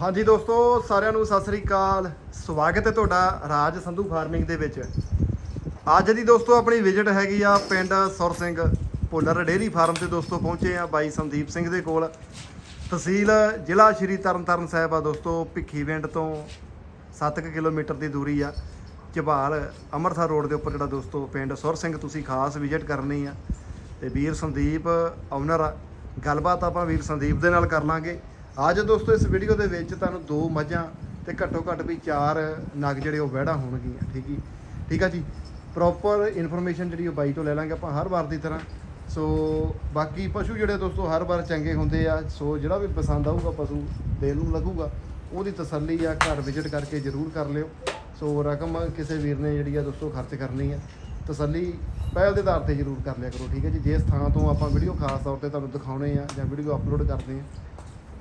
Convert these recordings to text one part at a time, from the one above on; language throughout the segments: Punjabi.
ਹਾਂਜੀ ਦੋਸਤੋ, ਸਾਰਿਆਂ ਨੂੰ ਸਤਿ ਸ੍ਰੀ ਅਕਾਲ। ਸਵਾਗਤ ਹੈ ਤੁਹਾਡਾ ਰਾਜ ਸੰਧੂ ਫਾਰਮਿੰਗ ਦੇ ਵਿੱਚ। ਅੱਜ ਦੀ ਦੋਸਤੋ, ਆਪਣੀ ਵਿਜ਼ਿਟ ਹੈਗੀ ਆ ਪਿੰਡ ਸੁਰ ਸਿੰਘ ਭੁੱਲਰ ਡੇਅਰੀ ਫਾਰਮ ਤੇ ਦੋਸਤੋ, ਪਹੁੰਚੇ ਆ ਬਾਈ ਸੰਦੀਪ ਸਿੰਘ ਦੇ ਕੋਲ। ਤਹਿਸੀਲ ਜ਼ਿਲ੍ਹਾ ਸ਼੍ਰੀ ਤਰਨਤਾਰਨ ਸਾਹਿਬ ਆ ਦੋਸਤੋ ਭਿੱਖੀਵਿੰਡ ਤੋਂ 7 ਕਿਲੋਮੀਟਰ ਦੀ ਦੂਰੀ ਆ। ਝਬਾਲ ਅੰਮ੍ਰਿਤਸਰ ਰੋਡ ਦੇ ਉੱਪਰ ਜਿਹੜਾ ਦੋਸਤੋ, ਪਿੰਡ ਸੁਰ ਸਿੰਘ, ਤੁਸੀਂ ਖਾਸ ਵਿਜ਼ਿਟ ਕਰਨੀ ਆ। ਤੇ ਵੀਰ ਸੰਦੀਪ ਓਨਰ ਆ। ਗੱਲਬਾਤ ਆਪਾਂ ਵੀਰ ਸੰਦੀਪ ਦੇ ਨਾਲ ਕਰ ਲਾਂਗੇ। ਅੱਜ ਦੋਸਤੋ, ਇਸ ਵੀਡੀਓ ਦੇ ਵਿੱਚ ਤੁਹਾਨੂੰ ਦੋ ਮੱਝਾਂ ਤੇ ਘੱਟੋ ਘੱਟ ਵੀ ਚਾਰ ਨਗ ਜਿਹੜੇ ਉਹ ਵਹਿੜਾ ਹੋਣਗੀਆਂ, ਠੀਕ ਹੀ ਠੀਕ ਆ ਜੀ? ਪ੍ਰੋਪਰ ਇਨਫੋਰਮੇਸ਼ਨ ਜਿਹੜੀ ਉਹ ਬਾਈ ਤੋਂ ਲੈ ਲਾਂਗੇ ਆਪਾਂ ਹਰ ਵਾਰ ਦੀ ਤਰ੍ਹਾਂ। ਸੋ ਬਾਕੀ ਪਸ਼ੂ ਜਿਹੜੇ ਦੋਸਤੋ, ਹਰ ਵਾਰ ਚੰਗੇ ਹੁੰਦੇ ਆ। ਸੋ ਜਿਹੜਾ ਵੀ ਪਸੰਦ ਆਊਗਾ ਪਸ਼ੂ, ਦਿਲ ਨੂੰ ਲੱਗੂਗਾ, ਉਹਦੀ ਤਸੱਲੀ ਆ, ਘਰ ਵਿਜ਼ਿਟ ਕਰਕੇ ਜ਼ਰੂਰ ਕਰ ਲਿਓ। ਸੋ ਰਕਮ ਕਿਸੇ ਵੀਰ ਨੇ ਜਿਹੜੀ ਆ ਦੋਸਤੋ, ਖਰਚ ਕਰਨੀ ਆ। ਤਸੱਲੀ ਪਹਿਲ ਦੇ ਆਧਾਰ ਤੇ ਜ਼ਰੂਰ ਕਰ ਲਿਆ ਕਰੋ, ਠੀਕ ਹੈ ਜੀ? ਜਿਸ ਥਾਂ ਤੋਂ ਆਪਾਂ ਵੀਡੀਓ ਖਾਸ ਤੌਰ ਤੇ ਤੁਹਾਨੂੰ ਦਿਖਾਉਣੇ ਆ ਜਾਂ ਵੀਡੀਓ ਅਪਲੋਡ ਕਰਦੇ ਆ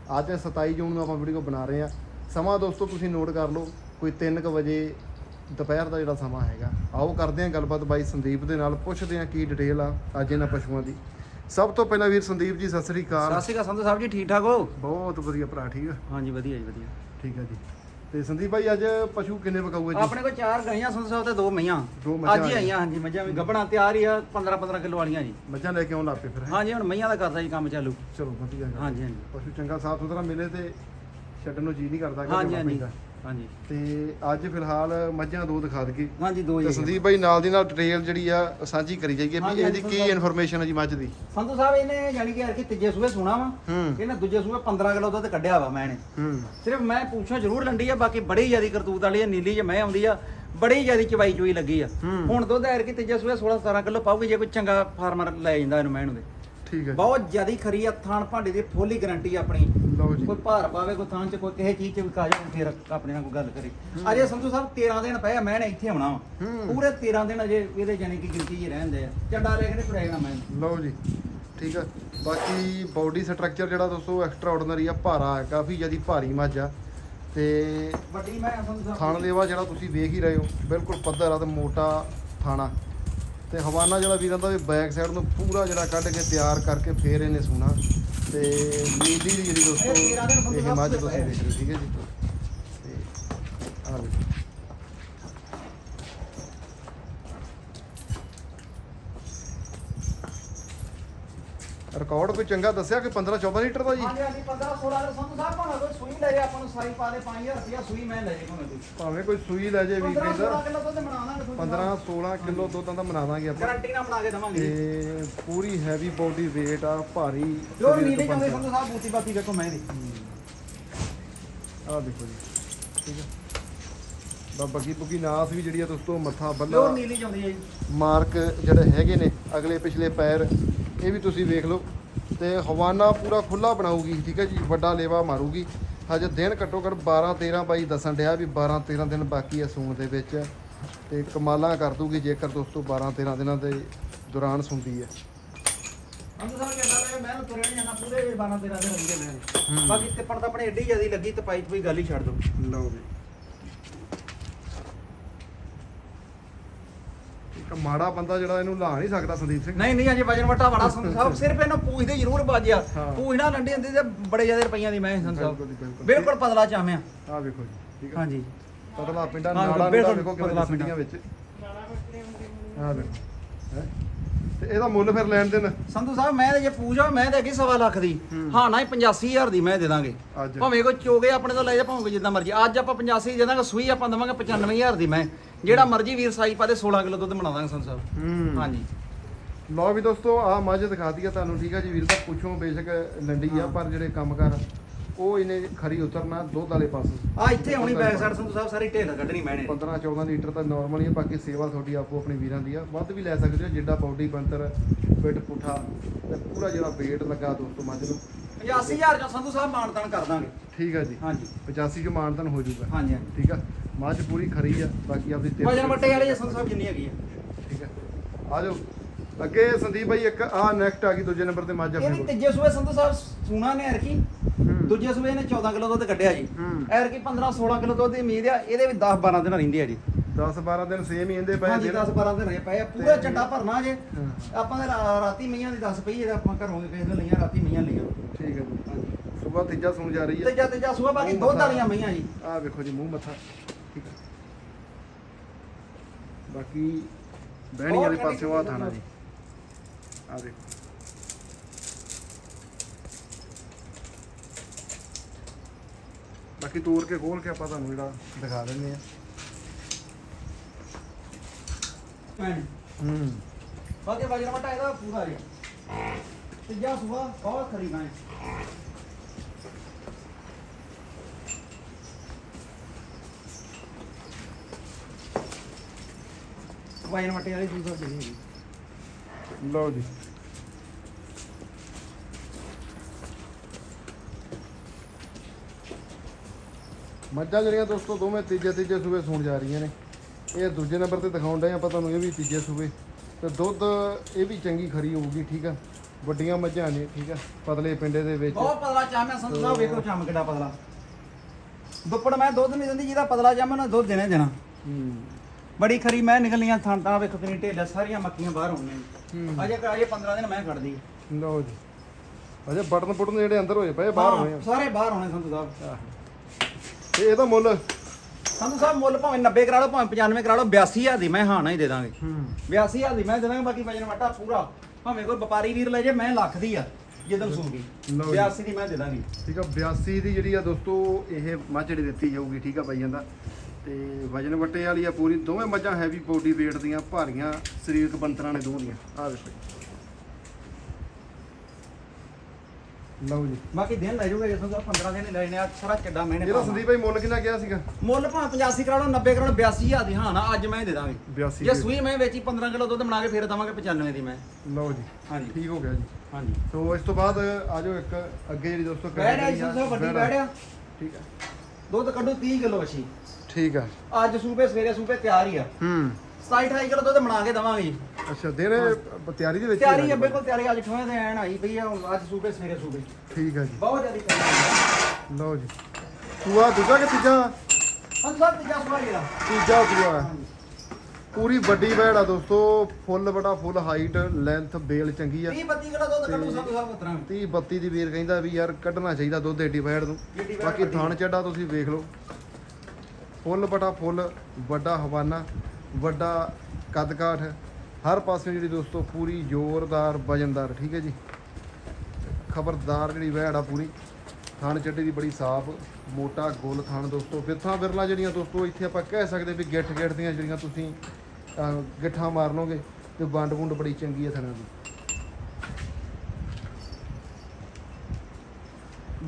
ਅੱਜ 27 ਜੂਨ ਨੂੰ ਆਪਾਂ ਵੀਡੀਓ ਬਣਾ ਰਹੇ ਆ ਸਮਾਂ ਦੋਸਤੋ ਤੁਸੀਂ ਨੋਟ ਕਰ ਲਓ ਕੋਈ 3:00 ਵਜੇ ਦੁਪਹਿਰ ਦਾ ਜਿਹੜਾ ਸਮਾਂ ਹੈਗਾ। ਆਓ ਕਰਦੇ ਆ ਗੱਲਬਾਤ ਬਾਈ ਸੰਦੀਪ ਦੇ ਨਾਲ ਪੁੱਛਦੇ ਆ ਕੀ ਡਿਟੇਲ ਆ ਅੱਜ ਇਹਨਾਂ ਪਸ਼ੂਆਂ ਦੀ। ਸਭ ਤੋਂ ਪਹਿਲਾਂ ਵੀਰ ਸੰਦੀਪ ਜੀ ਸਤਿ ਸ੍ਰੀ ਅਕਾਲ। ਸਤਿ ਸ਼੍ਰੀ ਅਕਾਲ ਸੰਧੂ ਸਾਹਿਬ ਜੀ ਠੀਕ ਠਾਕ ਹੋ? ਬਹੁਤ ਵਧੀਆ ਭਰਾ ਠੀਕ ਆ? ਹਾਂਜੀ ਵਧੀਆ ਜੀ ਵਧੀਆ। ਠੀਕ ਆ ਜੀ। ਤੇ ਸੰਦੀਪ ਭਾਈ ਅੱਜ ਪਸ਼ੂ ਕਿੰਨੇ ਵਿਕਾਊ ਜੀ? ਆਪਣੇ ਕੋਲ ਚਾਰ ਗਈਆਂ ਸੰਧੂ ਸਾਹਿਬ ਤੇ ਦੋ ਮਈਆਂ। ਦੋ ਮੱਝਾਂ ਅੱਜ ਹੀ ਆਈਆਂ ਹਾਂਜੀ ਮੱਝਾਂ ਵੀ ਗੱਬਣਾ ਤਿਆਰ ਹੀ ਆ 15 15 ਕਿਲੋ ਵਾਲੀਆਂ ਜੀ। ਮੱਝਾਂ ਲੈ ਕੇ ਆਉਣ ਲੱਗ ਪਏ ਫਿਰ ਹੈਂ? ਹਾਂਜੀ ਹੁਣ ਮਈਆਂ ਦਾ ਕਰਦਾ ਜੀ ਕੰਮ ਚਾਲੂ। ਚਲੋ ਵਧੀਆ ਗੱਲ। ਹਾਂਜੀ ਹਾਂਜੀ। ਪਸ਼ੂ ਚੰਗਾ ਸਾਫ਼ ਸੁਥਰਾ ਮਿਲੇ ਤੇ ਛੱਡਣ ਨੂੰ ਜੀ ਨਹੀਂ ਕਰਦਾ ਕਿ ਹਾਂਜੀ ਹਾਂਜੀ। ਪੈਂਦਾ। ਹਾਂਜੀ। ਤੇ ਅੱਜ ਫਿਲਹਾਲ ਮੱਝਾਂ ਦੋ ਦਿਖਾ ਦਈਏ। ਹਾਂਜੀ ਦੋ ਜੀ। ਸੰਦੀਪ ਭਾਈ ਨਾਲ ਦੀ ਨਾਲ ਡਿਟੇਲ ਜਿਹੜੀ ਆ ਸਾਂਝੀ ਕਰੀ ਜਾਈਏ। ਵੀ ਹਾਂਜੀ, ਇਹਦੀ ਕੀ ਇਨਫੋਰਮੇਸ਼ਨ ਹੈ ਜੀ ਮੱਝ ਦੀ? ਸੰਧੂ ਸਾਹਿਬ ਇਹਨੇ ਜਾਨੀ ਕਿ ਯਾਰ ਕਿ ਤੀਜੇ ਸੂਏ ਸੁਣਾ ਵਾ। ਹੂੰ। ਇਹਨੇ ਦੂਜੇ ਸੂਏ 15 ਕਿਲੋ ਦੁੱਧ ਕੱਢਿਆ ਵਾ ਮੈਂ ਨੇ ਹੂੰ। ਸਿਰਫ ਮੈਂ ਪੁੱਛਾਂ ਜ਼ਰੂਰ ਲੰਡੀ ਆ ਬਾਕੀ ਬੜੀ ਜ਼ਿਆਦੀ ਕਰਤੂਤ ਵਾਲੀ ਆ ਨੀਲੀ ਚ ਮੈਂ ਆਉਂਦੀ ਆ ਬੜੀ ਜ਼ਿਆਦੀ ਚਵਾਈ ਚੋਈ ਲੱਗੀ ਆ। ਹੂੰ। ਹੁਣ ਦੁੱਧ ਯਾਰ ਕਿ ਤੀਜੇ ਸੂਏ 16 17 ਕਿਲੋ ਪਾਉਗੀ ਜੇ ਕੋਈ ਚੰਗਾ ਫਾਰਮਰ ਲੈ ਜਾਂਦਾ ਇਹਨੂੰ ਮੈਂ ਦੇ। ਠੀਕ ਹੈ ਬਹੁਤ ਜ਼ਿਆਦੀ ਖਰੀ ਆ ਥਾਣ ਭਾਂਡੇ ਦੀ ਫੁੱਲ ਹੀ ਗਾਰੰਟੀ ਆਪਣੀ। ਲਓ ਜੀ। ਕੋਈ ਭਾਰ ਪਾਵੇ ਕੋਈ ਥਾਂ ਚ ਕੋਈ ਕਿਸੇ ਚੀਜ਼ ਚ ਵੀ ਕਾਜ ਫਿਰ ਆਪਣੇ ਨਾਲ ਕੋਈ ਗੱਲ ਕਰੇ। ਅਜੇ ਸੰਧੂ ਸਾਹਿਬ 13 ਦਿਨ ਪਏ ਆ ਮੈਂ ਨੇ ਇੱਥੇ ਆਉਣਾ ਵਾ। ਪੂਰੇ 13 ਦਿਨ ਅਜੇ ਇਹਦੇ ਜਾਨੀ ਕਿ ਗਿਣਤੀ ਜੀ ਰਹਿੰਦੇ ਆ। ਚੱਡਾ ਲੈ ਕੇ ਨਹੀਂ ਫੜਾਏਗਾ ਮੈਂ। ਲਓ ਜੀ ਠੀਕ ਆ। ਬਾਕੀ ਬਾਡੀ ਸਟਰਕਚਰ ਜਿਹੜਾ ਦੋਸਤੋ ਐਕਸਟਰਾ ਆਰਡੀਨਰੀ ਆ ਭਾਰਾ ਹੈ ਕਾਫੀ ਜਿਆਦੀ ਭਾਰੀ ਮੱਝ ਆ। ਤੇ ਵੱਡੀ ਮੈਂ ਸੰਧੂ ਸਾਹਿਬ। ਥਾਣ ਲੇਵਾ ਜਿਹੜਾ ਤੁਸੀਂ ਵੇਖ ਹੀ ਰਹੇ ਹੋ ਬਿਲਕੁਲ ਪੱਧਰ ਆ ਤੇ ਮੋਟਾ ਥਾਣਾ। ਤੇ ਹਵਾਨਾ ਜਿਹੜਾ ਵੀਰਾਂ ਦਾ ਵੀ ਬੈਕ ਸਾਈਡ ਨੂੰ ਪੂਰਾ ਜਿਹੜਾ ਕੱਢ ਕੇ ਤਿਆਰ ਕਰਕੇ ਫੇਰ ਇਹਨੇ ਸੂਣਾ। ਤੇ ਨੀਲੀ ਦੀ ਜਿਹੜੀ ਦੋਸਤੋ, ਇਹ ਮੱਝ ਤੁਸੀਂ ਦੇਖ ਰਹੇ ਹੋ ਠੀਕ ਹੈ ਜੀ। ਤੇ ਆ ਦੇਖੋ ਰਿਕਾਰਡ ਕੋਈ ਚੰਗਾ ਦੱਸਿਆ ਕਿ 15 14 ਲੀਟਰ ਦਾ ਜੀ? ਹਾਂਜੀ ਹਾਂਜੀ 15 16 ਦੇ ਸੰਧੂ ਸਾਹਿਬ ਭਾਵੇਂ ਕੋਈ ਸੂਈ ਲੈ ਜਾ ਆਪਾਂ ਨੂੰ ਸਾਈ ਪਾ ਦੇ 5000 ਰੁਪਇਆ ਸੂਈ ਮੈਂ ਲੈ ਜੇ ਭਾਵੇਂ ਕੋਈ ਭਾਵੇਂ ਕੋਈ ਸੂਈ ਲੈ ਜੇ ਵੀ 15 16 ਕਹਿੰਦਾ ਕਿਲੋ ਦੁੱਧ ਬਣਾ ਦਾਂਗੇ 15 16 ਕਿਲੋ ਦੁੱਧ ਤਾਂ ਬਣਾ ਦਾਂਗੇ ਆਪਾਂ। ਗਾਰੰਟੀ ਨਾਲ ਬਣਾ ਕੇ ਦਵਾਂਗੇ। ਤੇ ਪੂਰੀ ਹੈਵੀ ਬੋਡੀ weight ਆ ਭਾਰੀ ਸਰੀਰ ਨੀਲੇ ਬਣਦਾ। ਸੰਧੂ ਸਾਹਿਬ ਬੂਤੀ ਬਾਤੀ ਵੇਖੋ ਮੈਂ ਦੀ ਆਹ ਦੇਖੋ ਜੀ ਠੀਕ ਹੈ ਬੱਗੀ ਬੁਗੀ ਨਾਸ ਵੀ ਜਿਹੜੀ ਆ ਦੋਸਤੋ ਮੱਥਾ ਬੱਲਾ ਨੀਲੀ ਜਾਂਦੀ ਹੈ ਮਾਰਕ ਜਿਹੜੇ ਹੈਗੇ ਨੇ ਅਗਲੇ ਪਿਛਲੇ ਪੈਰ ਇਹ ਵੀ ਤੁਸੀਂ ਵੇਖ ਲਓ। ਤੇ ਹਵਾਨਾ ਪੂਰਾ ਖੁੱਲਾ ਬਣਾਊਗੀ ਠੀਕ ਹੈ ਜੀ ਵੱਡਾ ਲੇਵਾ ਮਾਰੂਗੀ। ਹਜੇ ਦਿਨ ਘੱਟੋ ਘੱਟ 12 13 ਬਾਈ ਦੱਸਣ ਡਿਆ ਵੀ 12 13 ਦਿਨ ਬਾਕੀ ਆ ਸੂਣ ਦੇ ਵਿੱਚ। ਤੇ ਕਮਾਲਾਂ ਕਰ ਦੂਗੀ ਜੇਕਰ ਦੋਸਤੋ 12 13 ਦਿਨਾਂ ਦੇ ਦੌਰਾਨ ਸੁਣਦੀ ਹੈ। ਅੰਦਰ ਸਾਹਿਬ ਕਹਿੰਦਾ ਰਿਹਾ ਮੈਂ ਤੁਰਿਆ ਨਹੀਂ ਜਾਣਾ ਪੂਰੇ 12 13 ਦਿਨ ਹੋਣਗੇ ਮੈਂ ਬਾਕੀ ਤਿੱਪਣ ਤਾਂ ਆਪਣੇ ਏਡੀ ਜਿਆਦੀ ਲੱਗੀ ਤੇ ਪਾਈ ਕੋਈ ਗੱਲ ਹੀ ਛੱਡ ਦੋ। ਲਓ ਜੀ। ਮਾੜਾ ਬੰਦਾ ਜਿਹੜਾ ਇਹਨੂੰ ਲਾ ਨਹੀਂ ਸਕਦਾ ਸੰਦੀਪ ਸਿੰਘ। ਨਹੀਂ ਨਹੀਂ ਅਜੇ ਵਜਨ ਵਟਾ ਬੜਾ ਸੰਤ ਸਾਹਿਬ ਸਿਰਫ ਇਹਨੂੰ ਪੂਛਦੇ ਜ਼ਰੂਰ ਬਾਜਿਆ ਹਾਂ। ਪੂਛ ਨਾ ਲੰਡੀ ਹੁੰਦੀ ਤੇ ਬੜੇ ਜਿਆਦੇ ਰੁਪਈਆਂ ਦੀ ਮੈਂ ਸੰਤ ਸਾਹਿਬ। ਬਿਲਕੁਲ ਪਤਲਾ ਚਾਮਿਆ। ਆਹ ਵੇਖੋ ਜੀ ਠੀਕ ਹੈ ਹਾਂਜੀ। ਪਤਲਾ ਪਿੰਡਾ ਹਾਂ, ਨਾੜਾ ਬਿਲਕੁਲ ਵੇਖੋ ਕਿਵੇਂ ਪਤਲਾ ਦਸੰਡੀਆਂ ਵਿੱਚ। ਆਹ ਵੇਖੋ। ਹੈਂ? ਤੇ ਇਹਦਾ ਮੁੱਲ ਫਿਰ ਲੈਣ ਦੇਣ? ਸੰਧੂ ਸਾਹਿਬ ਮੈਂ ਤੇ ਜੇ ਹੋਵੇ ਮੈਂ ਤੇ ਹੈਗੀ ਸਵਾ ਲੱਖ ਦੀ। ਹੂੰ। ਨਾ ਹੀ 85000 ਦੀ ਮੈਂ ਦੇ ਦਾਂਗੇ। ਅੱਜ। ਭਾਵੇਂ ਕੋਈ ਚੋਗੇ ਆਪਣੇ ਤੋਂ ਲੈ ਜਾ ਭਾਵੇਂ ਕੋਈ ਜਿੱਦਾਂ ਮਰਜ਼ੀ। ਅੱਜ ਆਪਾਂ 85 ਦੇ ਦਾਂਗੇ ਸੂਈ ਆਪਾਂ ਦਵਾਂਗੇ 95000 ਦੀ ਮੈਂ। ਜਿਹੜਾ ਮਰਜ਼ੀ ਵੀਰ ਸਾਈ ਪਾ ਦੇ 16 ਕਿਲੋ ਦੁੱਧ ਬਣਾ ਦਾਂਗੇ ਸੰਧੂ ਸਾਹਿਬ। ਹੂੰ। ਹਾਂਜੀ। ਲਓ ਵੀ ਦੋਸਤੋ ਆਹ ਮੱਝ ਦਿਖਾ ਦਈਏ ਤੁਹਾਨੂੰ ਠੀਕ ਹੈ ਜੀ? ਵੀਰ ਦਾ ਪੁੱਛੋ ਬੇਸ਼ੱਕ ਲੰਡੀ ਆ ਪਰ ਜਿਹੜੇ ਕੰਮ ਕਰ ਉਹ ਇਹਨੇ ਖਰੀ ਉਤਰਨਾ ਦੁੱਧ ਵਾਲੇ ਪਾਸੇ। ਆ ਇੱਥੇ ਆਉਣੀ ਬੈਕ ਸਾਈਡ ਸੰਧੂ ਸਾਹਿਬ ਸਾਰੀ ਢੇਲ ਕੱਢਣੀ ਮੈਨੇ 15 14 ਲੀਟਰ ਤਾਂ ਨਾਰਮਲ ਹੀ ਆ ਬਾਕੀ ਸੇਵਾ ਤੁਹਾਡੀ ਆਪੋ ਆਪਣੀ ਵੀਰਾਂ ਦੀ ਆ। ਵੱਧ ਵੀ ਲੈ ਸਕਦੇ ਹੋ ਜਿੱਡਾ ਬਾਡੀ ਬੰਤਰ ਪਿੱਟ ਪੁੱਠਾ ਤੇ ਪੂਰਾ ਜਿਹੜਾ weight ਲੱਗਾ ਦੋਸਤੋ ਮੱਝ ਨੂੰ। 85000 ਚ ਸੰਧੂ ਸਾਹਿਬ ਮਾਨਤਾਨ ਕਰ ਦਾਂਗੇ। ਠੀਕ ਆ ਜੀ। ਹਾਂਜੀ। 85 ਚ ਮਾਨਤਨ ਹੋ ਜਾਊਗਾ। ਹਾਂਜੀ ਹਾਂਜੀ। ਠੀਕ ਆ? ਮੱਝ ਪੂਰੀ ਖਰੀ ਆ ਬਾਕੀ ਆਪਦੀ ਤਿਲ- ਵਜਨ ਵੱਟੇ ਵਾਲੇ ਸੰਧੂ ਸਾਹਿਬ ਜਿੰਨੀ ਹੈਗੀ ਆ। ਠੀਕ ਆ। ਆ ਜਾਓ। ਅੱਗੇ ਸੰਦੀਪ ਭਾਈ ਇੱਕ ਆ ਨੈਕਸਟ ਆ ਗਈ ਦੂਜੇ ਨੰਬਰ ਤੇ ਮੱਝ ਆਪਣੇ ਕੋਲ। ਤੀਜੇ ਸੂਏ ਸੰਧੂ ਸਾਹਿਬ ਸੂਣਾ ਨੇ ਹੂੰ। ਦੂਜੇ ਸੂਏ ਨੇ 14 ਕਿਲੋ ਦੁੱਧ ਕੱਢਿਆ ਜੀ। ਹੂੰ। ਐਰਕੀ 15 16 ਕਿਲੋ ਦੁੱਧ ਦੀ ਉਮੀਦ ਆ ਇਹਦੇ ਵੀ 10 12 ਦਿਨ ਰਹਿੰਦੇ ਆ ਜੀ। 10 12 ਦਿਨ ਸੇਮ ਹੀ ਇਹਦੇ ਪਏ ਹਾਂਜੀ ਦਿਨ। 10 12 ਦਿਨ ਰਹੇ ਪਏ ਆ ਪੂਰਾ ਤੇ- ਚੱਡਾ ਭਰਨਾ ਜੇ। ਆਪਾਂ ਰਾ- ਰਾਤੀ ਮਈਆਂ ਦੀ 10 ਪਈ ਇਹਦਾ ਆਪਾਂ ਘਰੋਂ ਕਿਸੇ ਨੇ ਲਈਆਂ ਰਾਤੀ ਮਈਆਂ ਲਈਆਂ। ਠੀਕ ਹੈ ਜੀ। ਸੁਬਾ ਤੀਜਾ ਸੂਣ ਜਾ ਰਹੀ ਹੈ। ਤੀਜਾ ਤੀਜਾ ਸੂਆ ਬਾਕੀ ਦੁੱਧ ਵਾਲੀਆਂ ਮਈਆਂ ਜੀ। ਆਹ ਵੇਖੋ ਜੀ ਮੂੰਹ ਮੱਥਾ। ਠੀਕ ਹੈ। ਬਾਕੀ ਬਹਿਣੀ ਵਾਲੇ ਪਾਸਿਓਂ ਆ ਥਾਣਾ ਜੀ। ਆਹ ਦੇਖੋ ਬਾਕੀ ਤੋੜ ਕੇ ਖੋਲ ਕੇ ਆਪਾਂ ਤੁਹਾਨੂੰ ਜਿਹੜਾ ਦਿਖਾ ਦਿੰਦੇ ਆ ਭੈਣ ਹੂੰ। ਬਾਕੀ ਵਜਨ ਮਟਾ ਇਹਦਾ ਪੂਰਾ ਜੀ। ਤੀਜਾ ਸੂਆ ਬਹੁਤ ਖਰੀ ਗਾਂ ਵਜਨ ਮਟੇ ਵਾਲੀ ਜਿਹੜੀ ਹੈਗੀ ਲਓ ਜੀ। ਮੱਝਾਂ ਜਿਹੜੀਆਂ ਦੋਸਤੋ ਦੋਵੇਂ ਤੀਜੇ ਤੀਜੇ ਸੂਬੇ ਸੂਣ ਜਾ ਰਹੀਆਂ ਨੇ। ਇਹ ਦੂਜੇ ਨੰਬਰ ਤੇ ਦਿਖਾਉਣ ਡਏ ਆਪਾਂ ਤੁਹਾਨੂੰ ਇਹ ਵੀ ਤੀਜੇ ਸੂਬੇ। ਤੇ ਦੁੱਧ ਇਹ ਵੀ ਚੰਗੀ ਖਰੀ ਹੋਊਗੀ ਠੀਕ ਆ? ਵੱਡੀਆਂ ਮੱਝਾਂ ਨੇ ਠੀਕ ਆ? ਪਤਲੇ ਪਿੰਡੇ ਦੇ ਵਿੱਚ। ਬਹੁਤ ਪਤਲਾ ਚਾਮਿਆ ਸੰਤ ਸਾਹਿਬ ਵੇਖੋ ਚਮ ਕਿੱਡਾ ਪਤਲਾ। ਦੁੱਪੜ ਮੈਂ ਦੁੱਧ ਨਹੀਂ ਦਿੰਦੀ ਜਿਹਦਾ ਪਤਲਾ ਚਾਮਿਆ ਨਾ ਦੁੱਧ ਦੇਣਾ ਹੀ ਦੇਣਾ। ਹੂੰ। ਬੜੀ ਖਰੀ ਮੈਂ ਨਿਕਲੀਆਂ ਥਾਂ ਤਾਂ ਵੇਖੋ ਕਿੰਨੀ ਢੇਲਾ ਸਾਰੀਆਂ ਮੱਕੀਆਂ ਬਾਹਰ ਹੋਣੀਆਂ ਹੂੰ। ਅਜੇ ਅਜੇ 15 ਦਿਨ ਮੈਂ ਕੱਢਦੀ ਲਓ ਜੀ। ਅਜੇ ਬਟਨ ਬਟਨ ਜਿਹੜੇ ਅੰਦਰ ਹੋਏ ਪਏ ਬਾਹਰ ਹੋਏ ਸਾਰੇ ਬਾਹਰ ਹੋਣੇ ਸੰਤ ਸਾਹਿਬ। ਤੇ ਇਹਦਾ ਮੁੱਲ ਸੰਧੂ ਸਾਹਿਬ ਮੁੱਲ ਭਾਵੇਂ 90 ਕਰਾ ਲਓ ਭਾਵੇਂ 95 ਕਰਾ ਲਓ 82000 ਦੀ ਮੈਂ ਹਾਂ ਨਾ ਹੀ ਦੇ ਦਾਂਗੇ। ਹੂੰ। 82000 ਦੀ ਮੈਂ ਦੇ ਦਾਂਗਾ ਬਾਕੀ ਵਜਨ ਵਟਾ ਪੂਰਾ। ਭਾਵੇਂ ਕੋਈ ਵਪਾਰੀ ਵੀਰ ਲੈ ਜੇ ਮੈਂ ਲੱਖ ਦੀ ਆ ਜਦੋਂ ਸੂਗੀ ਲਓ ਜੀ। 82 ਦੀ ਮੈਂ ਦੇ ਦਾਂਗੀ। ਠੀਕ ਆ 82 ਦੀ ਜਿਹੜੀ ਆ ਦੋਸਤੋ ਇਹ ਮੱਝ ਜਿਹੜੀ ਦਿੱਤੀ ਜਾਊਗੀ ਠੀਕ ਆ ਬਾਈ ਜਾਂਦਾ। ਤੇ ਵਜਨ ਵੱਟੇ ਵਾਲੀ ਆ ਪੂਰੀ ਦੋਵੇਂ ਮੱਝਾਂ ਹੈਵੀ ਬੋਡੀ weight ਦੀਆਂ ਭਾਰੀਆਂ ਸਰੀਰਕ ਬੰਤਰਾਂ ਨੇ ਦੋ ਦੀਆਂ। ਆ ਵੇਖੋ ਜੀ। ਲਓ ਜੀ। ਬਾਕੀ ਦਿਨ ਲੈ ਜਾਊਗਾ ਜਦੋਂ ਦਾ 15 ਦਿਨ ਹੀ ਲੈਣੇ ਆ ਸਾਰਾ ਚੱਡਾ ਮਹੀਨੇ ਇਹਦਾ ਸੰਦੀਪ ਭਾਈ ਮੁੱਲ ਕਿੰਨਾ ਗਿਆ ਸੀਗਾ? ਮੁੱਲ ਭਾਵੇਂ 85 ਕਰਾ ਲਓ 90 ਕਰਾ ਲਓ 82000 ਦੀ। ਹਾਂ ਨਾ ਅੱਜ ਮੈਂ ਦੇ ਦਾਂਗੇ। 82 ਜੇ ਸੂਈ ਮੈਂ ਵੇਚੀ 15 ਕਿਲੋ ਦੁੱਧ ਬਣਾ ਕੇ ਫੇਰ ਦਵਾਂਗੇ 95 ਦੀ ਮੈਂ। ਲਓ ਜੀ ਹਾਂਜੀ। ਠੀਕ ਹੋ ਗਿਆ ਜੀ। ਹਾਂਜੀ। ਸੋ ਇਸ ਤੋਂ ਬਾਅਦ ਆਜੋ ਇੱਕ ਅੱਗੇ ਜਿਹੜੀ ਦੋਸਤੋ ਬੈੜ ਆ ਸਾਹਿਬ ਵੱਡੀ ਆ ਠੀਕ ਆ। ਦੁੱਧ ਕੱਢੋ 30 ਕਿਲੋ ਵਛੀ ਠੀਕ ਆ। ਅੱਜ ਸੂਬੇ ਸਵੇਰੇ ਸੂਬੇ ਤਿਆਰ ਹੀ ਆ। ਹੂੰ। 27 28 ਕਿਲੋ ਦੁੱਧ ਬਣਾ ਕੇ ਦਵਾਂਗੇ। ਜੀ ਅੱਛਾ ਦਿਨ ਤਿਆਰੀ ਦੇ ਵਿੱਚ ਹੀ ਤਿਆਰੀ ਹੈ ਹੈ ਬਿਲਕੁਲ ਤਿਆਰੀ ਅੱਜ ਠੋਏ ਦੇ ਐਨ ਆਈ ਪਈ ਆ ਹੁਣ ਅੱਜ ਸੂਬੇ ਸਵੇਰੇ ਸੂਬੇ। ਠੀਕ ਆ ਜੀ। ਬਹੁਤ ਜ਼ਿਆਦਾ ਤਿਆਰੀ ਲਓ ਜੀ। ਸੂਆ ਦੂਜਾ ਕਿ ਤੀਜਾ? ਹਾਂ ਸਭ ਤੀਜਾ ਸਵਾਲ ਜਿਹੜਾ ਤੀਜਾ ਸੂਆ ਹੈ। ਪੂਰੀ ਵੱਡੀ ਬੈੜ ਆ ਦੋਸਤੋ ਫੁੱਲ ਬੜਾ ਫੁੱਲ ਹਾਈਟ ਲੈਂਥ ਬੇਲ ਚੰਗੀ ਆ। 30 32 ਕਿਲੋ ਦੁੱਧ ਕੱਢੂ ਸਭ ਸਭ ਉਤਰਾਂ 30 32 ਦੀ ਵੀਰ ਕਹਿੰਦਾ ਵੀ ਯਾਰ ਕੱਢਣਾ ਚਾਹੀਦਾ ਦੁੱਧ ਏਡੀ ਬੈੜ ਨੂੰ। ਏਡੀ ਬੈੜ ਬਾਕੀ। ਥਾਣ ਚੱਡਾ ਤੁਸੀਂ ਵੇਖ ਲਓ। ਫੁੱਲ ਬੜਾ ਫੁੱਲ ਵੱਡਾ ਹਵਾਨਾ। ਵੱਡਾ ਕੱਦਕਾਠ। ਹਰ ਪਾਸੇ ਜਿਹੜੀ ਦੋਸਤੋ ਪੂਰੀ ਜ਼ੋਰਦਾਰ ਵਜਨਦਾਰ, ਠੀਕ ਹੈ ਜੀ। ਖਬਰਦਾਰ ਜਿਹੜੀ ਵਹਿੜ ਆ ਪੂਰੀ। ਥਾਣ ਚੱਡੇ ਦੀ ਬੜੀ ਸਾਫ਼, ਮੋਟਾ ਗੋਲ ਥਾਣ ਦੋਸਤੋ। ਬਿੱਥਾਂ ਬਿਰਲਾ ਜਿਹੜੀਆਂ ਦੋਸਤੋ, ਇੱਥੇ ਆਪਾਂ ਕਹਿ ਸਕਦੇ ਵੀ ਗਿੱਠ ਗਿੱਠ ਦੀਆਂ ਜਿਹੜੀਆਂ ਤੁਸੀਂ ਗਿੱਠਾਂ ਮਾਰ ਲਓਗੇ ਤੇ ਵੰਡ ਵੁੰਡ ਬੜੀ ਚੰਗੀ ਹੈ ਥਣਾ ਦੀ।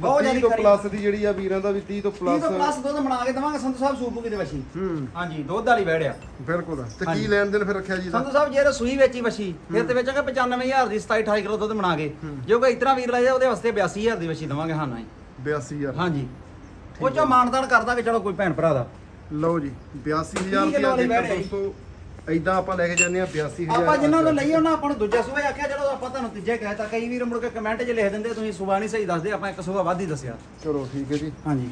ਬਹੁਤ 30 ਜ਼ਿਆਦਾ ਖਰੀ। ਪਲੱਸ ਦੀ ਜਿਹੜੀ ਆ ਵੀਰਾਂ ਦਾ ਵੀ 30 ਤੋਂ 30 ਪਲੱਸ ਤੋਂ ਪਲੱਸ ਦੁੱਧ ਬਣਾ ਕੇ ਦਵਾਂਗੇ ਸੰਧੂ ਸਾਹਿਬ ਸੂਪੂ ਕਿਤੇ ਹੂੰ। ਹਾਂਜੀ ਦੁੱਧ ਵਾਲੀ ਬੈੜਿਆ ਬਿਲਕੁਲ ਤੇ ਕੀ। ਲੈਣ ਦੇਣ ਫਿਰ ਰੱਖਿਆ ਜੀ ਸੰਧੂ ਸਾਹਿਬ ਜੇ ਰਸੂਈ ਵੇਚੀ ਵਛੀ ਫਿਰ ਤੇ ਵੇਚਾਂਗੇ 95000 ਦੀ 27 28 ਕਿਲੋ ਦੁੱਧ ਬਣਾ ਕੇ। ਜੇ ਕੋਈ ਇਤਨਾ ਵੀਰ ਲੈ ਜਾ ਉਹਦੇ ਵਾਸਤੇ 82000 ਦੀ ਵਛੀ ਦਵਾਂਗੇ ਹਾਂ ਨਾ ਜੀ 82000 ਹਾਂਜੀ। ਉਹ। ਚੋਂ ਮਾਨਦਾਨ ਕਰਦਾ ਕਿ ਚਲੋ ਕੋਈ ਭੈਣ ਭਰਾ ਦਾ। ਲਓ ਜੀ 82000 ਤੀਹ ਕਿਲੋ ਵਾਲੀ ਰੁਪਏ ਬੈੜ ਜੀ। ਦੋਸਤੋ ਐਦਾਂ ਆਪਾਂ ਲੈ ਕੇ ਜਾਂਦੇ ਆ 82000 ਆਪਾਂ ਜਿਨ੍ਹਾਂ ਤੋਂ ਲਈ ਉਹਨਾਂ ਆਪਾਂ ਨੂੰ ਦੂਜਾ ਸੂਬਾ ਆਖਿਆ ਚਲੋ ਆਪਾਂ ਤੁਹਾਨੂੰ ਤੀਜੇ ਕਹਿਤਾ ਕਈ ਵੀਰ ਮੁੜ ਕੇ ਕਮੈਂਟ 'ਚ ਲਿਖ ਦਿੰਦੇ ਤੁਸੀਂ ਸੂਬਾ ਨਹੀਂ ਸਹੀ ਦੱਸਦੇ ਆਪਾਂ ਇੱਕ ਸੂਬਾ ਵੱਧ ਹੀ ਦੱਸਿਆ। ਚਲੋ ਠੀਕ ਹੈ ਜੀ। ਹਾਂਜੀ।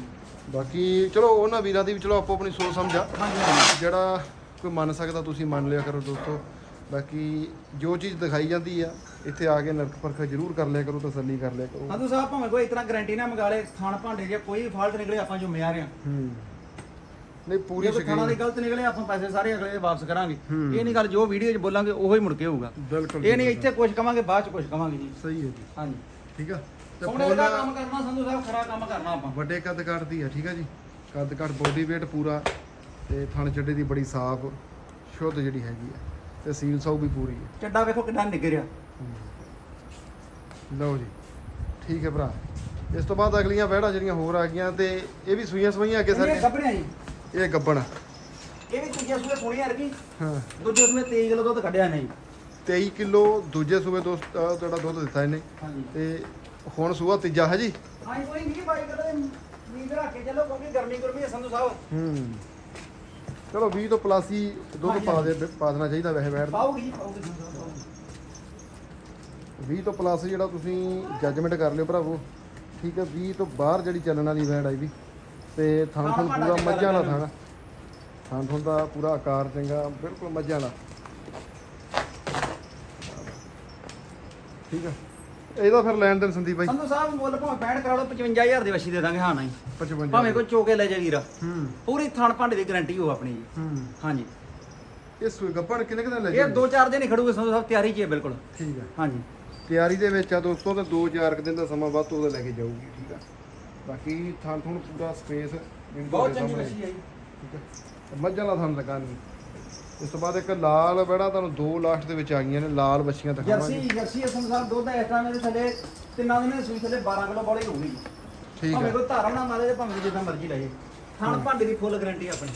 ਬਾਕੀ ਚਲੋ ਉਹਨਾਂ ਵੀਰਾਂ ਦੀ ਵੀ ਚਲੋ ਆਪੋ ਆਪਣੀ ਸੋਚ ਸਮਝਾ ਜਿਹੜਾ ਕੋਈ ਮੰਨ ਸਕਦਾ ਤੁਸੀਂ ਮੰਨ ਲਿਆ ਕਰੋ ਦੋਸਤੋ। ਬਾਕੀ ਜੋ ਚੀਜ਼ ਦਿਖਾਈ ਜਾਂਦੀ ਆ ਇੱਥੇ ਆ ਕੇ ਨਰਕ ਪਰਖ ਜ਼ਰੂਰ ਕਰ ਲਿਆ ਕਰੋ ਤਸੱਲੀ ਕਰ ਲਿਆ ਕਰੋ। ਸੰਧੂ ਸਾਹਿਬ ਭਾਵੇਂ ਕੋਈ ਇਤਨਾ ਗਾਰੰਟੀ ਨਾ ਮੰਗਾ ਲੇ ਖਾਣ ਭਾਂਡੇ ਜੇ ਕੋਈ ਫਾਲਟ ਨਿਕਲੇ ਆਪਾਂ ਜ਼ਿੰਮੇਵਾਰ ਆ ਹੂੰ। ਨਹੀਂ ਪੂਰੀ ਜੇ ਖਾਣਾ ਦੀ ਗਲਤ ਨਿਕਲੇ ਆਪਾਂ ਪੈਸੇ ਸਾਰੇ ਅਗਲੇ ਦੇ ਵਾਪਸ ਕਰਾਂਗੇ। ਇਹ ਨਹੀਂ ਗੱਲ ਜੋ ਵੀਡੀਓ 'ਚ ਬੋਲਾਂਗੇ ਉਹੋ ਹੀ ਮੁੜ ਕੇ ਹੋਊਗਾ। ਬਿਲਕੁਲ ਇਹ ਨਹੀਂ। ਇੱਥੇ ਕੁਝ ਕਵਾਂਗੇ ਬਾਅਦ 'ਚ ਕੁਝ ਕਵਾਂਗੇ ਜੀ। ਸਹੀ ਹੈ ਜੀ। ਹਾਂਜੀ। ਠੀਕ ਆ। ਤੇ ਦਾ ਕੰਮ ਕਰਨਾ ਸੰਧੂ ਸਾਹਿਬ ਖਰਾ ਕੰਮ ਕਰਨਾ ਆਪਾਂ। ਵੱਡੇ ਕੱਦ ਦੀ ਆ ਠੀਕ ਆ ਜੀ? ਕੱਦ ਕਾਠ ਬੋਡੀ weight ਪੂਰਾ ਤੇ ਥਣ ਚੱਡੇ ਦੀ ਬੜੀ ਸਾਫ਼ ਸ਼ੁੱਧ ਜਿਹੜੀ ਹੈਗੀ ਆ। ਤੇ ਸੀਲ ਸਾਊ ਵੀ ਪੂਰੀ ਹੈ ਚੱਡਾ ਵੇਖੋ ਕਿੰਨਾ ਨਿਗਰਿਆ। ਲਓ ਜੀ। ਠੀਕ ਹੈ ਭਰਾ। ਇਸ ਤੋਂ ਬਾਅਦ ਅਗਲੀਆਂ ਵਹਿੜਾਂ ਜਿਹੜੀਆਂ ਹੋਰ ਆ ਗਈਆਂ ਤੇ ਇਹ ਵੀ ਸੂਈਆਂ ਸਵਾਈਆਂ ਅੱਗੇ ਇਹ ਸਾਰੀਆਂ ਗੱਭਣਿਆ ਜੀ। ਇਹ ਗੱਬਣ। ਇਹ ਵੀ ਤੀਜੇ ਸੂਏ ਸੋਹਣੀ ਰਗੀ ਹਾਂ। ਦੂਜੇ ਸੂਏ 23 ਕਿਲੋ ਦੁੱਧ ਕੱਢਿਆ ਨਹੀਂ 23 ਕਿਲੋ ਦੂਜੇ ਸੂਬੇ ਤੋਂ ਅਹ ਜਿਹੜਾ ਦੁੱਧ ਦਿੱਤਾ ਇਹਨੇ। ਹਾਂਜੀ। ਤੇ ਹੁਣ ਸੂਆ ਤੀਜਾ ਹੈ ਜੀ। ਹਾਂਜੀ ਕੋਈ ਨਹੀਂ ਬਾਈ ਕਰਦੇ ਨੀਂਦ ਰੱਖ ਕੇ ਚੱਲੋ ਕਿਉਂਕਿ ਗਰਮੀ ਗਰਮੀ ਹੈ ਸੰਧੂ ਸਾਹਿਬ। ਹੂੰ। ਚਲੋ 20 ਤੋਂ ਪਲੱਸ ਹੀ ਦੁੱਧ ਪਾ ਦੇ ਪਾ ਦੇਣਾ ਚਾਹੀਦਾ ਵੈਸੇ ਵੈੜ ਪਾਉਗੀ ਜੀ ਪਾਉਗੀ ਸੰਧੂ ਸਾਹਿਬ ਪਾਊਗੀ। 20 ਤੋਂ ਪਲੱਸ ਜਿਹੜਾ ਤੁਸੀਂ ਜੱਜਮੈਂਟ ਕਰ ਲਿਓ ਭਰਾਵੋ। ਠੀਕ ਹੈ 20 ਤੋਂ ਬਾਹਰ ਜਿਹੜੀ ਚੱਲਣ ਵਾਲੀ ਵੈੜ ਆਈ ਵੀ। ਤੇ ਥਣ ਥਣ ਪੂਰਾ ਮੱਝਾਂ ਦਾ ਥਣ ਥਣ ਥਣ ਦਾ ਪੂਰਾ ਆਕਾਰ ਚੰਗਾ ਬਿਲਕੁਲ ਮੱਝਾਂ ਦਾ ਠੀਕ ਹੈ ਇਹਦਾ ਫਿਰ ਲੈਣ ਦੇਣ ਸੰਦੀਪ ਬਾਈ। ਸੰਧੂ ਸਾਹਿਬ ਮੁੱਲ ਭਾਵੇਂ 65 ਕਰਾ ਲਓ 55000 ਦੀ ਵਛੀ ਦੇ ਦਾਂਗੇ ਹਾਂ ਨਹੀਂ। 55 ਭਾਵੇਂ ਕੋਈ ਚੋਕੇ ਲੈ ਜਾ ਵੀਰ। ਹੂੰ। ਪੂਰੀ ਥਣ ਭਾਂਡੇ ਦੀ ਗਾਰੰਟੀ ਹੋ ਆਪਣੀ ਜੀ। ਹੂੰ। ਹਾਂਜੀ। ਇਹ ਸੂਈ ਗੱਪਣ ਕਿੰਨੇ ਕਿੰਨੇ ਲੈ ਇਹ ਜਾਊਗੀ? ਦੋ ਚਾਰ ਦਿਨ ਹੀ ਖੜੂਗੇ ਸੰਧੂ ਸਾਹਿਬ ਤਿਆਰੀ 'ਚ ਹੈ ਬਿਲਕੁਲ। ਠੀਕ ਆ। ਹਾਂਜੀ। ਤਿਆਰੀ ਦੇ ਵਿੱਚ ਆ ਦੋਸਤੋ ਤੇ 2-4 ਦਿਨ ਦਾ ਸਮਾਂ ਬਾਅਦ ਤੋਂ ਉਹਦਾ ਲੈ ਕੇ ਜਾਊਗੀ ਠੀਕ ਆ। ਬਾਕੀ ਥਾਂ ਥੁਣ ਪੂਰਾ ਸਪੇਸ ਬਹੁਤ ਚੰਗੀ ਹੈ ਜੀ ਠੀਕ ਹੈ। ਮੱਝਾਂ ਦਾ ਥਾਂ ਲਗਾ ਨਹੀਂ ਇਸ ਤੋਂ ਬਾਅਦ ਇੱਕ ਲਾਲ ਬੜਾ ਤੁਹਾਨੂੰ ਦੋ ਲਾਸਟ ਦੇ ਵਿੱਚ ਆ ਗਈਆਂ ਨੇ ਲਾਲ ਬੱਚੀਆਂ ਦਿਖਾਵਾਂਗੇ। ਜਰਸੀ ਜਰਸੀ ਸੰਧੂ ਸਾਹਿਬ ਦੁੱਧ ਇਸ ਟਾਈਮ ਦੇ ਥੱਲੇ ਤਿੰਨਾਂ ਦਿਨਾਂ ਦੀ ਸੂਈ ਥੱਲੇ 12 ਕਿਲੋ ਬੋਲੀ ਹੋਊਗੀ। ਠੀਕ ਭਾਵੇਂ ਹੈ। ਕੋਈ ਧਾਰਾ ਨਾ ਮਾਰੇ ਤੇ ਭਾਵੇਂ ਜਿੱਦਾਂ ਮਰਜ਼ੀ ਲੈ ਜੇ ਥਣ ਭਾਂਡੇ ਦੀ ਫੁੱਲ ਗਾਰੰਟੀ ਆਪਣੀ।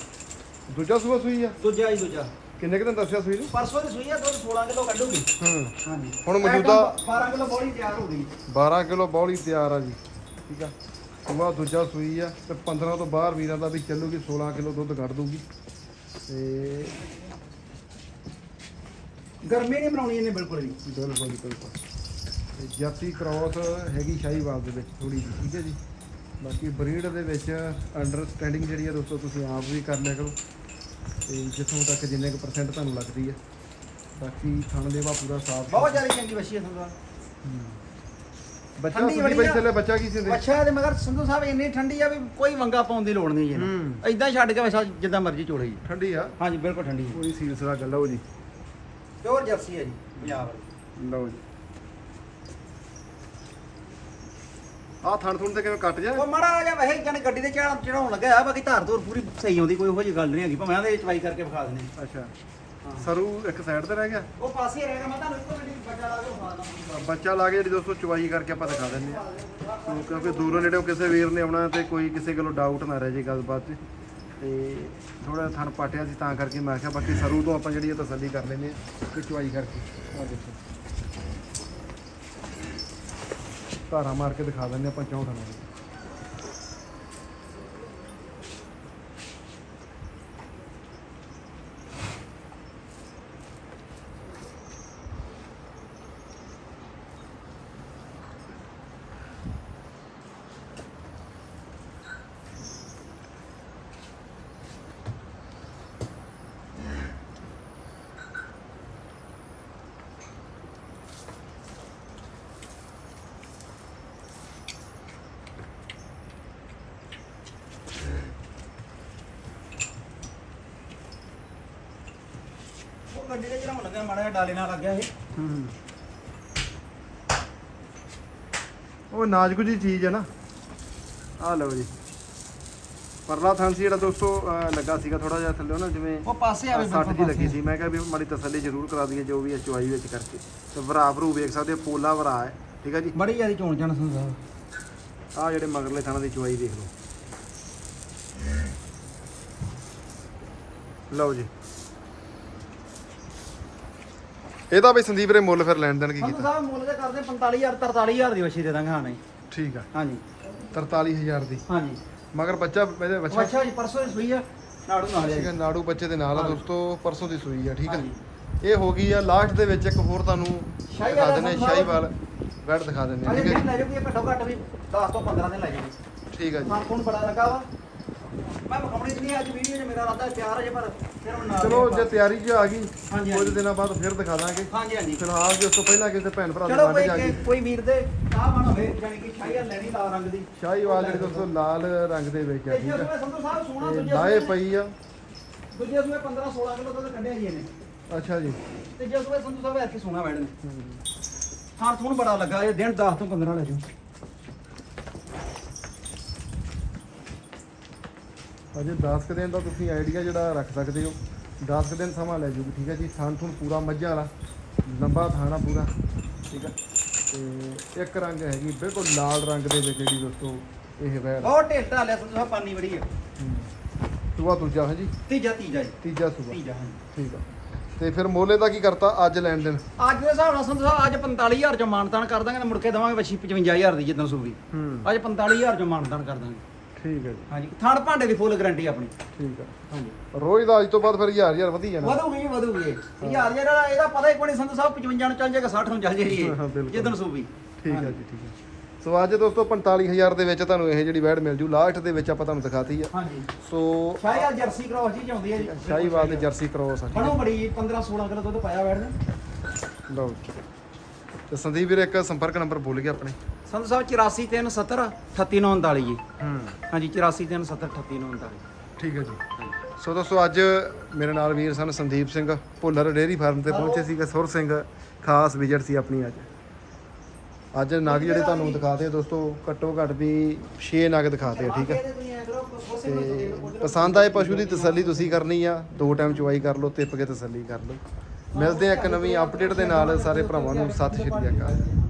ਦੂਜਾ ਸੂਆ ਸੂਈ ਆ? ਦੂਜਾ ਹੀ ਦੂਜਾ। ਕਿੰਨੇ ਕੁ ਦਿਨ ਦੱਸਿਆ ਸੂਈ ਨੂੰ? ਪਰਸੋਂ ਦੀ ਸੂਈ ਆ ਦੁੱਧ 16 ਕਿਲੋ ਕੱਢੂਗੀ। ਹੂੰ। ਹਾਂਜੀ। ਹੁਣ ਮੌਜੂਦਾ- 12 ਕਿਲੋ ਬੋਲੀ ਤਿਆਰ ਹੋ ਗਈ। 12 ਕਿਲੋ ਬੌਲੀ ਤਿਆਰ ਆ ਜੀ। ਠੀਕ ਆ। ਸੂਆ ਦੂਜਾ ਸੂਈ ਆ ਤੇ 15 ਤੋਂ ਬਾਹਰ ਵੀਰਾਂ ਦਾ ਵੀ ਚੱਲੂਗੀ 16 ਕਿਲੋ ਦੁੱਧ ਕੱਢ ਦੂਗੀ। ਤੇ ਗਰਮੀ ਨਹੀਂ ਬਣਾਉਣੀ ਇਹਨੇ ਬਿਲਕੁਲ ਵੀ। ਬਿਲਕੁਲ ਜੀ, ਬਿਲਕੁਲ। ਤੇ ਜਰਸੀ ਕ੍ਰਾਸ ਹੈਗੀ ਸ਼ਾਹੀਵਾਲ ਦੇ ਵਿੱਚ ਥੋੜੀ ਜਿਹੀ ਠੀਕ ਹੈ ਜੀ? ਬਾਕੀ ਬਰੀਡ ਦੇ ਵਿੱਚ ਅੰਡਰਸਟੈਂਡਿੰਗ ਜਿਹੜੀ ਆ ਦੋਸਤੋ ਤੁਸੀਂ ਆਪ ਵੀ ਕਰ ਲਿਆ ਕਰੋ। ਤੇ ਜਿੱਥੋਂ ਤੱਕ ਜਿੰਨੇ ਕੁ ਪਰਸੈਂਟ ਤੁਹਾਨੂੰ ਲੱਗਦੀ ਹੈ ਬਾਕੀ ਥਣ ਦੇਵਾ ਪੂਰਾ ਸਾਫ਼ ਬਹੁਤ ਜ਼ਿਆਦਾ ਚੰਗੀ ਵਛੀ ਹੈ। ਬੱਚਾ ਠੰਡੀ ਸੁਣੀ ਬੜੀ ਬਈ ਆ। ਥੱਲੇ ਬੱਚਾ ਕੀ ਸਿੰਦੇ ਅੱਛਾ ਦੇ ਮਗਰ ਸੰਧੂ ਸਾਹਿਬ ਇੰਨੀ ਠੰਡੀ ਆ ਵੀ ਕੋਈ ਵੰਗਾ ਪਾਉਣ ਦੀ ਲੋੜ ਨਹੀਂ ਜੀ ਹੂੰ। ਇਦਾਂ ਛੱਡ ਕੇ ਵਛਾ ਜਿੱਦਾਂ ਮਰਜ਼ੀ ਚੋਲੇ ਜੀ। ਠੰਡੀ ਆ? ਹਾਂਜੀ ਬਿਲਕੁਲ ਠੰਡੀ ਹੈ ਕੋਈ ਸੀਲਸਰਾ ਗੱਲ ਲਓ ਜੀ। ਪਿਓਰ ਜਰਸੀ ਹੈ ਜੀ ਪੰਜਾਬ ਵਾਲੀ। ਲਓ ਜੀ। ਆਹ ਥਣ ਥੁਣ ਤੇ ਕਿਵੇਂ ਕੱਟ ਜਾ ਉਹ ਮਾੜਾ ਜਿਹਾ ਵੈਸੇ ਜਾਨੀ ਗੱਡੀ ਤੇ ਚੜਾ ਚੜਾਉਣ ਲੱਗਾ ਬਾਕੀ ਧਾਰ ਧੂਰ ਪੂਰੀ ਸਹੀ ਆਉਂਦੀ ਕੋਈ ਉਹੋ ਜਿਹੀ ਗੱਲ ਨਹੀਂ ਹੈਗੀ। ਭਾਵੇਂ ਆਦੇ ਚਵਾਈ ਕਰਕੇ ਵਿਖਾ ਦਿੰਦੇ। ਅੱਛਾ। ਹਾਂ। ਸਰੂ ਇੱਕ ਸਾਈਡ ਤੇ ਰਹਿ ਗਿਆ। ਉਹ ਪਾਸੇ ਹੀ ਰਹੇਗਾ ਮੈਂ ਤੁਹਾਨੂੰ ਇੱਕੋ ਗੱਡੀ ਬੱਚਾ ਲਾ ਕੇ ਵਿਖਾ ਦਾਂ ਬੱਚਾ ਲਾ ਕੇ ਜਿਹੜੀ ਦੋਸਤੋ ਚਵਾਈ ਕਰਕੇ ਆਪਾਂ ਦਿਖਾ ਦਿੰਦੇ ਆ ਕਿਉਂ- ਕਿਉਂਕਿ ਦੂਰੋਂ ਨੇੜੇੋਂ ਕਿਸੇ ਵੀਰ ਨੇ ਆਉਣਾ ਤੇ ਕੋਈ ਕਿਸੇ ਗੱਲੋਂ ਡਾਊਟ ਨਾ ਰਹਿ ਜੇ ਗੱਲਬਾਤ 'ਚ। ਤੇ ਥੋੜਾ ਥਣ ਪਾਟਿਆ ਸੀ ਤਾਂ ਕਰਕੇ ਮੈਂ ਕਿਹਾ ਬਾਕੀ ਸਰੂ ਤੋਂ ਆਪਾਂ ਜਿਹੜੀ ਇਹ ਤਸੱਲੀ ਕਰ ਲੈਂਦੇ ਆ ਕਿ ਚਵਾਈ ਕਰਕੇ। ਆ ਦੇਖੋ। ਧਾਰਾ ਮਾਰ ਕੇ ਦਿਖਾ ਦਿੰਦੇ ਆਪਾਂ ਚੌਂ ਥਾਂ ਉਹ ਗੱਡੀ ਤੇ ਚੜਾਉਣ ਲੱਗਾ ਮਾੜਾ ਜਿਹਾ ਡਾਲੇ ਨਾਲ ਲੱਗਿਆ ਇਹ। ਹੂੰ ਉਹ ਨਾਜ਼ੁਕ ਜੀ ਚੀਜ਼ ਹੈ ਨਾ। ਆ ਲਓ ਜੀ। ਪਰਲਾ ਥਾਂ ਸੀ ਜਿਹੜਾ ਦੋਸਤੋ ਅਹ ਲੱਗਾ ਸੀਗਾ ਥੋੜਾ ਜਿਹਾ ਥੱਲੇ ਨਾ ਜਿਵੇਂ ਉਹ ਪਾਸੇ ਆਵੇ ਸੱਟ ਜੀ ਲੱਗੀ ਸੀ। ਮੈਂ ਕਿਹਾ ਵੀ ਮਾੜੀ ਤਸੱਲੀ ਜ਼ਰੂਰ ਕਰਾ ਦਈਏ ਜੋ ਵੀ ਹੈ ਚੁਆਈ ਵਿੱਚ ਕਰਕੇ। ਤੇ ਵਰਾ ਭਰੂ ਵੇਖ ਸਕਦੇ ਹੋ, ਪੋਲਾ ਵਰਾ ਹੈ। ਠੀਕ ਹੈ ਜੀ? ਬੜੀ ਜ਼ਿਆਦਾ ਚੋਣ ਜਾਣਾ ਸਾਹਿਬ। ਆ ਜਿਹੜੇ ਮਗਰਲੇ ਥਾਂ ਦੀ ਚੁਆਈ ਦੇਖ ਲਓ। ਲਓ ਜੀ। ਇਹਦਾ ਵੀ ਸੰਦੀਪ ਰੇ ਮੁੱਲ ਫਿਰ ਲੈਣ ਦੇਣ ਕੀ ਸੰਧੂ ਕੀਤਾ? ਸਾਹਿਬ ਮੁੱਲ ਦੇ ਕਰਦੇ 45000 43000 ਦੀ ਵਛੀ ਦੇ ਦਾਂਗੇ ਹਾਂ ਠੀਕ ਆ। ਹਾਂਜੀ। 43000 ਦੀ। ਹਾਂਜੀ। ਮਗਰ ਬੱਚਾ ਇਹਦੇ ਬੱਚਾ? ਅੱਛਾ ਜੀ ਪਰਸੋਂ ਦੀ ਸੂਈ ਆ ਨਾੜੂ ਨਾਲ ਠੀਕ ਨਾੜੂ ਬੱਚੇ ਦੇ ਨਾਲ ਆ। ਦੋਸਤੋ ਪਰਸੋਂ ਦੀ ਸੂਈ ਆ ਠੀਕ ਹਾਂਜੀ। ਇਹ ਹੋ ਗਈ ਆ ਲਾਸਟ ਦੇ ਵਿੱਚ ਇੱਕ ਹੋਰ ਤੁਹਾਨੂੰ ਸ਼ਾਹੀ ਦਿਖਾ ਵਾਲਾ ਦਿੰਦੇ। ਸ਼ਾਹੀਵਾਲ ਬੈਡ ਦਿਖਾ ਦਿੰਦੇ ਹਾਂ, ਅਜੇ ਠੀਕ ਹੈ ਦਿਨ ਲੈ ਜਾਊਗੀ ਇਹ ਘੱਟੋ ਘੱਟ ਵੀ 10 ਤੋਂ 15 ਦਿਨ ਲੈ ਜਾਊਗੀ। ਜੀ? ਠੀਕ ਕੋਣ ਬੜਾ ਲੱਗਾ ਵਾ। ਵਿਖਾਉਣੀ ਨਹੀਂ ਅੱਜ ਵੀਡੀਓ 'ਚ ਮੇਰਾ ਰਾਦਾ ਪਿਆਰ ਅਜੇ ਪਰ ਫਿਰ ਹੁਣ ਨਾਲ ਚਲੋ ਜੇ ਤਿਆਰੀ 'ਚ ਆ ਗਈ ਹਾਂਜੀ, ਕੁਝ ਹਾਂਜੀ। ਦਿਨਾਂ ਬਾਅਦ ਫਿਰ ਦਿਖਾ ਦਾਂਗੇ। ਹਾਂਜੀ ਹਾਂਜੀ। ਫਿਲਹਾਲ ਜੀ ਉਸ ਤੋਂ ਪਹਿਲਾਂ ਕਿਸੇ ਭੈਣ ਭਰਾ ਦੀ ਚਲੋ ਜਾ ਗਈ ਕੋਈ ਵੀਰ ਦੇ ਚਾਹ ਬਣ ਹੋਵੇ ਜਾਨੀ ਕਿ ਸ਼ਾਹੀ ਲੈਣੀ ਲਾਲ ਰੰਗ ਦੀ। ਸ਼ਾਹੀਵਾਲ ਜਿਹੜੀ ਦੋਸਤੋ ਲਾਲ ਰੰਗ ਦੇ ਵਿੱਚ ਆ ਠੀਕ ਜੇ ਹੈ ਸੂਏ ਸੰਧੂ ਸਾਹਿਬ ਸੋਹਣਾ ਤੇ ਦੂਜੇ ਲਾਏ ਸੂਏ- ਪਈ ਆ। ਦੂਜੇ ਸੂਏ 15 16 ਕਿਲੋ ਦੁੱਧ ਕੱਢਿਆ ਜੀ ਇਹਨੇ। ਅੱਛਾ ਜੀ। ਤੇ ਜੇ ਸੂਏ ਸੰਧੂ ਸਾਹਿਬ ਐਤਕੀ ਸੋਹਣਾ ਬੈਠ ਨੇ ਹੂੰ। ਹਾਂ ਤੁਹਾਨੂੰ ਬੜਾ ਲੱਗਾ ਇਹ ਦਿਨ 10 ਤੋਂ 15 ਲੈ ਜਾਓ। ਅਜੇ 10 ਕੁ ਦਿਨ ਦਾ ਤੁਸੀਂ ਆਈਡੀਆ ਜਿਹੜਾ ਰੱਖ ਸਕਦੇ ਹੋ। 10 ਕੁ ਦਿਨ ਸਮਾਂ ਲੈ ਜੂਗੀ ਠੀਕ ਹੈ ਜੀ? ਥਣ ਥੁਣ ਪੂਰਾ ਮੱਝਾਂ ਵਾਲਾ ਲੰਬਾ ਥਾਣਾ ਪੂਰਾ ਠੀਕ ਹੈ ਤੇ ਇੱਕ ਰੰਗ ਹੈਗੀ ਬਿਲਕੁਲ ਲਾਲ ਰੰਗ ਦੇ ਵਿੱਚ ਜਿਹੜੀ ਦੋਸਤੋ ਇਹ ਵੈੜ ਬਹੁਤ ਟੇਸਟ ਆ ਲਿਆ ਸਾਹਿਬ ਪਾਣੀ ਬੜੀ ਹੈ। ਸੂਆ ਦੂਜਾ ਹੈ ਜੀ? ਤੀਜਾ ਤੀਜਾ ਜੀ। ਤੀਜਾ ਸੂਆ। ਤੀਜਾ ਹਾਂ ਠੀਕ ਆ। ਤੇ ਫਿਰ ਮੋਲੇ ਦਾ ਕੀ ਕਰਤਾ? ਅੱਜ ਲੈਣ ਦੇਣ। ਅੱਜ ਦੇ ਹਿਸਾਬ ਨਾਲ ਸੰਧੂ ਸਾਹਿਬ ਅੱਜ 45000 ਚ ਮਾਨਤਾਨ ਕਰ ਦਾਂਗੇ ਤੇ ਮੁੜ ਕੇ ਦਵਾਂਗੇ ਵਛੀ 55000 ਦੀ ਜਿੱਦਾਂ ਹੂੰ। ਅੱਜ 45000 ਚ ਮਾਨਤਾਨ ਕਰ ਦਾਂਗੇ। ਠੀਕ ਹੈ ਜੀ। ਹਾਂਜੀ ਥਣ ਭਾਂਡੇ ਦੀ ਫੁੱਲ ਗਾਰੰਟੀ ਆਪਣੀ। ਠੀਕ ਆ ਹਾਂਜੀ। ਰੋਜ਼ ਦਾ ਅੱਜ ਤੋਂ ਬਾਅਦ ਫਿਰ ਹਜ਼ਾਰ ਹਜ਼ਾਰ ਵਧੀ ਜਾਣਾ। ਵਧੂਗੀ ਜੀ, ਵਧੂਗੀ। ਯਾਰ ਜਿਹੜਾ ਇਹਦਾ ਪਤਾ ਹੀ ਨਹੀਂ ਸੰਧੂ ਸਾਹਿਬ 55 ਨੂੰ ਚੱਲ ਜਾਏਗਾ 60 ਨੂੰ ਚੱਲ ਜਾਏਗੀ। ਜਿੱਦਣ ਸੂਬੀ। ਠੀਕ ਹੈ ਜੀ ਠੀਕ ਹੈ। ਸੋ ਅੱਜ ਦੋਸਤੋ 45000 ਦੇ ਵਿੱਚ ਤੁਹਾਨੂੰ ਇਹ ਜਿਹੜੀ ਵੈੜ ਮਿਲ ਜੂ ਲਾਸਟ ਦੇ ਵਿੱਚ ਆਪਾਂ ਤੁਹਾਨੂੰ ਦਿਖਾਤੀ ਆ। ਹਾਂਜੀ। ਸੋ ਸ਼ਾਹੀ ਜਰਸੀ ਕ੍ਰੋਸ ਜੀ ਚਾਉਂਦੀ ਹੈ ਜੀ। ਸ਼ਾਹੀਵਾਲ ਦੇ ਜਰਸੀ ਕ੍ਰੋਸ ਆ ਹੈ। ਬੜੀ 15 16 ਕਿਲੋ ਦੁੱਧ ਪਾਇਆ ਬੈਠ ਨੇ। ਲਓ ਜੀ। ਤੇ ਸੰਦੀਪ ਵੀਰ ਇੱਕ ਸੰਪਰਕ ਨੰਬਰ ਭੁੱਲ ਗਿਆ ਆਪਣੇ। ਸੰਧੂ ਸਾਹਿਬ 8437 38939 ਜੀ। ਹੂੰ। ਹਾਂਜੀ 8437 38939 ਠੀਕ ਹੈ ਜੀ। ਸੋ ਦੋਸਤੋ ਅੱਜ ਮੇਰੇ ਨਾਲ ਵੀਰ ਸਨ ਸੰਦੀਪ ਸਿੰਘ ਭੁੱਲਰ ਡੇਅਰੀ ਫਾਰਮ ਤੇ ਪਹੁੰਚੇ ਸੀਗੇ ਸੁਰ ਸਿੰਘ ਖਾਸ ਵਿਜ਼ਿਟ ਸੀ ਆਪਣੀ ਅੱਜ। ਅੱਜ ਨਗ ਜਿਹੜੇ ਤੁਹਾਨੂੰ ਦਿਖਾਤੇ ਆ ਦੋਸਤੋ ਘੱਟੋ ਘੱਟ ਵੀ 6 ਨਗ ਦਿਖਾਤੇ ਆ ਠੀਕ ਹੈ। ਤੇ ਪਸੰਦ ਆਏ ਪਸ਼ੂ ਦੀ ਤਸੱਲੀ ਤੁਸੀਂ ਕਰਨੀ ਆ ਦੋ ਟਾਈਮ ਚੁਆਈ ਕਰ ਲਓ ਤਿੱਪ ਕੇ ਤਸੱਲੀ ਕਰ ਲਓ। ਮਿਲਦੇ ਆ ਇੱਕ ਨਵੀਂ ਅਪਡੇਟ ਦੇ ਨਾਲ ਸਾਰੇ ਭਰਾਵਾਂ ਨੂੰ ਸਤਿ ਸ਼੍ਰੀ ਅਕਾਲ।